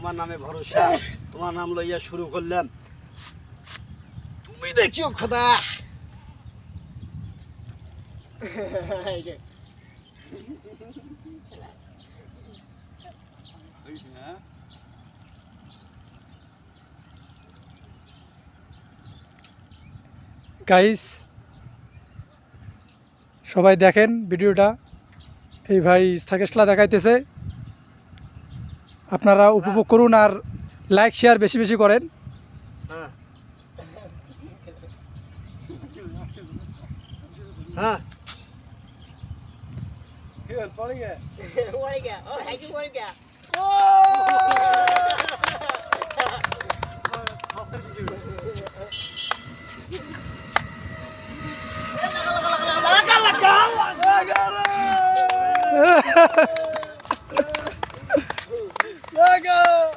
তোমার নামে ভরসা, তোমার নাম লইয়া শুরু করলাম। তুমি দেখিও খোদা। গাইস সবাই দেখেন ভিডিওটা। এই ভাই খেলা দেখাইতেছে। আপনারা উপভোগ করুন আর লাইক শেয়ার বেশি বেশি করেন। হ্যাঁ। হ্যাঁ ও হ্যাঁ There I go!